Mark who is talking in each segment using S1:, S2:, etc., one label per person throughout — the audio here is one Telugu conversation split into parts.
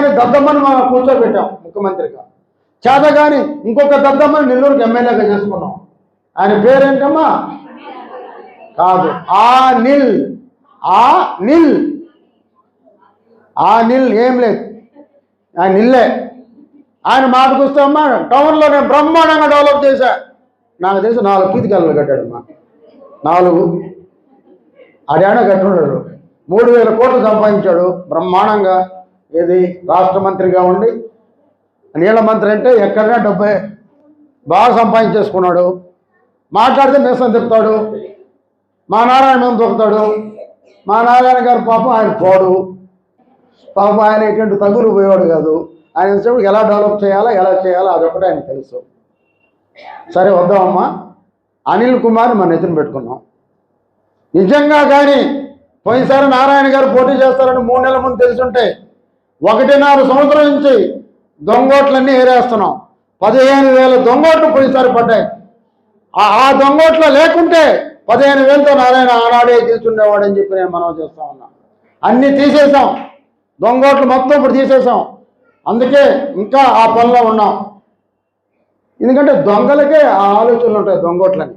S1: చేతగాని దద్దమ్మను మనం కూర్చోబెట్టాం ముఖ్యమంత్రిగా. చేతగాని ఇంకొక దద్దమ్మని నెల్లూరుకి ఎమ్మెల్యేగా చేసుకున్నాం. ఆయన పేరేంటమ్మా? కాదు ఆ నిల్ ఆ నిల్ ఆ నిల్ ఏం లేదు. ఆయన నిల్లే ఆయన మాటకు వస్తే అమ్మా టౌన్లో నేను బ్రహ్మాండంగా డెవలప్ చేశా. నాకు తెలిసి నాలుగు పీతికల్లు కట్టాడమ్మా. నాలుగు. ఆడాడో కట్టున్నాడు మూడు వేల కోట్లు సంపాదించాడు బ్రహ్మాండంగా. ఏది? రాష్ట్ర మంత్రిగా ఉండి నీళ్ళ మంత్రి అంటే ఎక్కడైనా డబ్బే బాగా సంపాదించేసుకున్నాడు. మాట్లాడితే మీసం తిప్పుతాడు. మా నారాయణ మేము దొరుకుతాడు మా నారాయణ గారు పాపం ఆయన పోడు. పాపం ఆయన ఎటువంటి తగులు పోయేవాడు కాదు. ఆయన వచ్చేప్పుడు ఎలా డెవలప్ చేయాలో ఎలా చేయాలో అదొకటి ఆయన తెలుసు. సరే వద్దామమ్మా. అనిల్ కుమార్ని మన ఎత్తున పెట్టుకున్నాం. నిజంగా కానీ పోయినసారి నారాయణ గారు పోటీ చేస్తారని మూడు నెలల ముందు తెలుసుంటే ఒకటిన్నర సంవత్సరం నుంచి దొంగోట్లన్నీ ఏరేస్తున్నాం. పదిహేను వేల దొంగోట్లు పోయినసారి పడ్డాయి. ఆ ఆ లేకుంటే పదిహేను వేలతో నారాయణ ఆనాడే గెలుచుండేవాడని చెప్పి నేను మనం చేస్తా ఉన్నా. అన్నీ తీసేసాం. దొంగోట్లు మొత్తం ఇప్పుడు తీసేసాం. అందుకే ఇంకా ఆ పనిలో ఉన్నాం. ఎందుకంటే దొంగలకే ఆ ఆలోచనలు ఉంటాయి దొంగోట్లని.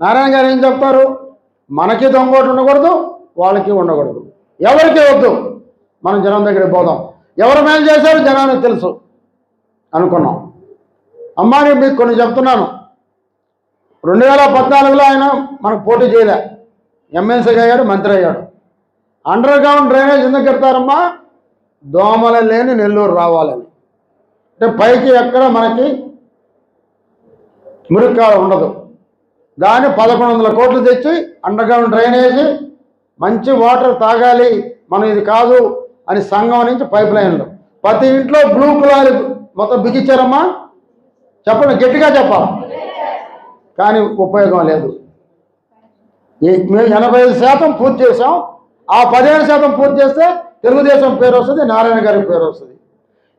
S1: నారాయణ గారు ఏం చెప్తారు? మనకి దొంగోట్లు ఉండకూడదు వాళ్ళకి ఉండకూడదు. ఎవరికి వద్దు? మనం జనం దగ్గరికి పోదాం. ఎవరు మేలు చేశారు జనానికి తెలుసు. అనుకున్నాం. అమ్మాని మీకు కొన్ని చెప్తున్నాను. రెండు వేల పద్నాలుగులో ఆయన మనకు పోటీ చేయలే. ఎమ్మెల్సీగా అయ్యాడు మంత్రి అయ్యాడు. అండర్ గ్రౌండ్ డ్రైనేజ్ ఎందుకు కడతారమ్మా? దోమలు లేని నెల్లూరు రావాలని. అంటే పైకి ఎక్కడ మనకి మురికాడ ఉండదు. దాన్ని పదకొండు వందల కోట్లు తెచ్చి అండర్ గ్రౌండ్ డ్రైనేజ్ మంచి వాటర్ తాగాలి. మనం ఇది కాదు. అని సంఘం నుంచి పైప్ లైన్లు. ప్రతి ఇంట్లో బ్లూ కులాలు మొత్తం బిగించారమ్మా? చెప్పండి గట్టిగా చెప్పాలి. కానీ ఉపయోగం లేదు. మేము ఎనభై ఐదు శాతం పూర్తి చేసాం ఆ పదిహేను శాతం పూర్తి చేస్తే తెలుగుదేశం పేరు వస్తుంది నారాయణ గారి పేరు వస్తుంది.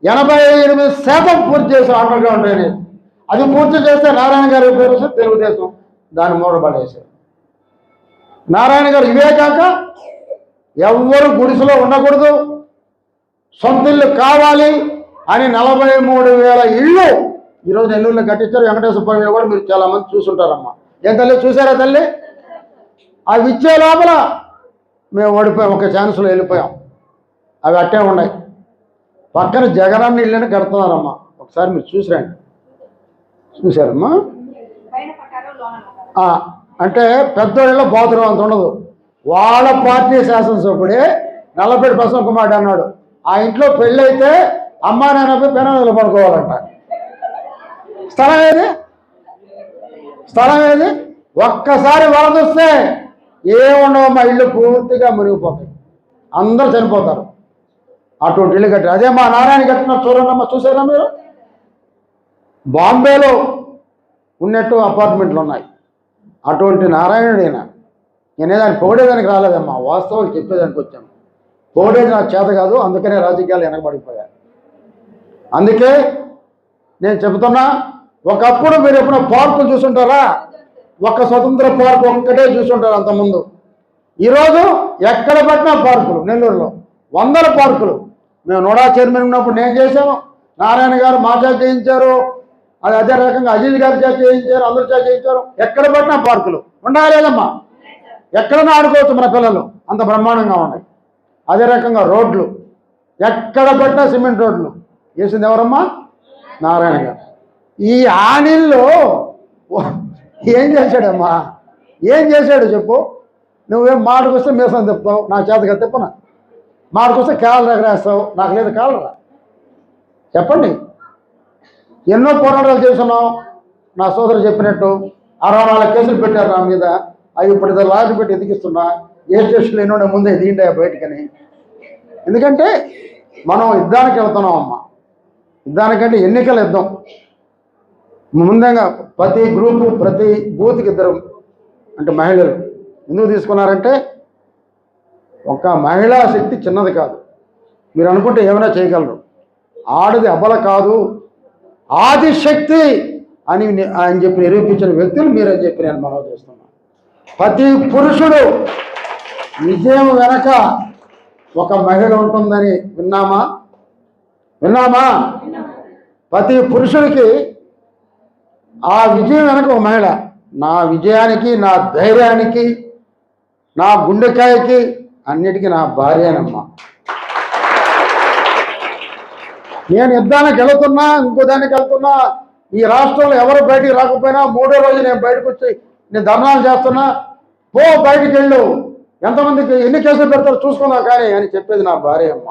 S1: ఎనభై ఎనిమిది శాతం పూర్తి చేసాం అండర్ గ్రౌండ్ డ్రైనేజ్. అది పూర్తి చేస్తే నారాయణ గారి పేరు వస్తుంది తెలుగుదేశం దాన్ని మూడబడేశారు. నారాయణ గారు ఇవే కాక ఎవ్వరు గుడిసెలో ఉండకూడదు. సొంత ఇల్లు కావాలి అని నలభై మూడు వేల ఇళ్ళు ఈరోజు నెల్లూరులో కట్టించారు. వెంకటేశ్వర స్వామిని కూడా మీరు చాలా మంది చూసుంటారమ్మా. ఏం తల్లి చూసారా తల్లి? అవి ఇచ్చే లోపల మేము ఓడిపోయాం. ఒక ఛాన్స్లో వెళ్ళిపోయాం. అవి అట్టే ఉన్నాయి. పక్కన జగనన్న ఇళ్ళని కడుతున్నారమ్మా. ఒకసారి మీరు చూసిరండి. చూసారమ్మా అంటే పెద్దోళ్ళలో బాత్రూమ్ అంత ఉండదు. వాళ్ళ పార్టీ శాసనసభ్యుడే నల్లపేట ప్రసన్న కుమార్ అన్నాడు. ఆ ఇంట్లో పెళ్ళైతే అమ్మా నాన్నపై పెనాలు పడుకోవాలంట. స్థలం ఏది? స్థలం ఏది? ఒక్కసారి వరదొస్తే ఏముండవు మా ఇల్లు పూర్తిగా మునిగిపోతాయి. అందరూ చనిపోతారు. అటువంటి ఇల్లు కట్టారు. అదే మా నారాయణ కట్టిన చూడండమ్మా చూసారా మీరు? బాంబేలో ఉన్నట్టు అపార్ట్మెంట్లు ఉన్నాయి. అటువంటి నారాయణుడైనా. నేనే దాన్ని పొగిడేదానికి రాలేదమ్మా వాస్తవాలు చెప్పేదానికి వచ్చాను పొగిడేది నాకు చేత కాదు అందుకనే రాజకీయాలు వెనకబడిపోయా అందుకే నేను చెబుతున్నా ఒకప్పుడు మీరు ఎప్పుడో పార్కులు చూసుంటారా? ఒక స్వతంత్ర పార్క్ ఒక్కటే చూసుంటారు అంతకుముందు. ఈరోజు ఎక్కడ పట్టినా పార్కులు నెల్లూరులో వందల పార్కులు. మేము నోడా చైర్మన్ ఉన్నప్పుడు నేను చేశాను. నారాయణ గారు మా చేత చేయించారు. అది అదే రకంగా అజీజ్ గారి చేత చేయించారు అందరి చేత చేయించారు. ఎక్కడ పట్టినా పార్కులు. ఉండాలి లేదమ్మా ఎక్కడన్నా ఆడుకోవచ్చు మన పిల్లలు. అంత బ్రహ్మాండంగా ఉన్నాయి. అదే రకంగా రోడ్లు. ఎక్కడ పట్టినా సిమెంట్ రోడ్లు. వేసింది ఎవరమ్మా? నారాయణ గారు. ఈ ఆనిల్లో ఏం చేశాడమ్మా? ఏం చేశాడు చెప్పు? నువ్వేం మాటకొస్తే మీసం తిప్పుతావు? నా చేతగా తిప్పనా? మాటకొస్తే కాలు ఎగరేస్తావు నాకు లేదు కాలరా చెప్పండి. ఎన్నో పోరాటాలు చేస్తున్నావు. నా సోదరు చెప్పినట్టు. అరవై నాలుగు కేసులు పెట్టారు నా మీద. అవి ఇప్పుడు లాజ్ పెట్టి ఎదిగిస్తున్నా. ఏ స్టేషన్లో ఎన్నో ముందే ఎదిగిండే బయటకని. ఎందుకంటే మనం యుద్ధానికి వెళ్తున్నాం అమ్మ. యుద్ధానికంటే ఎన్నికలు యుద్ధం. ముందంగా ప్రతి గ్రూపు ప్రతి బూత్కి ఇద్దరు అంటే మహిళలు. ఎందుకు తీసుకున్నారంటే ఒక మహిళా శక్తి చిన్నది కాదు. మీరు అనుకుంటే ఏమైనా చేయగలరు. ఆడది అబల కాదు. ఆదిశక్తి అని ఆయన చెప్పి నిరూపించిన వ్యక్తులు మీరని చెప్పి నేను మనవి చేస్తున్నాను. ప్రతి పురుషుడు విజయం వెనక ఒక మహిళ ఉంటుందని విన్నామా? విన్నామా? ప్రతి పురుషుడికి ఆ విజయం వెనక ఒక మహిళ. నా విజయానికి నా ధైర్యానికి నా గుండెకాయకి అన్నిటికీ నా భార్యనమ్మా. నేను యుద్ధానికి వెళుతున్నా ఇంకో దానికి వెళ్తున్నా ఈ రాష్ట్రంలో ఎవరు బయటికి రాకపోయినా మూడో రోజు నేను బయటకు వచ్చి నేను ధర్నాలు చేస్తున్నా. పో బయటికి వెళ్ళు. ఎంతమందికి ఎన్ని కేసులు పెడతారో చూసుకుందాం కానీ అని చెప్పేది నా భార్య అమ్మ.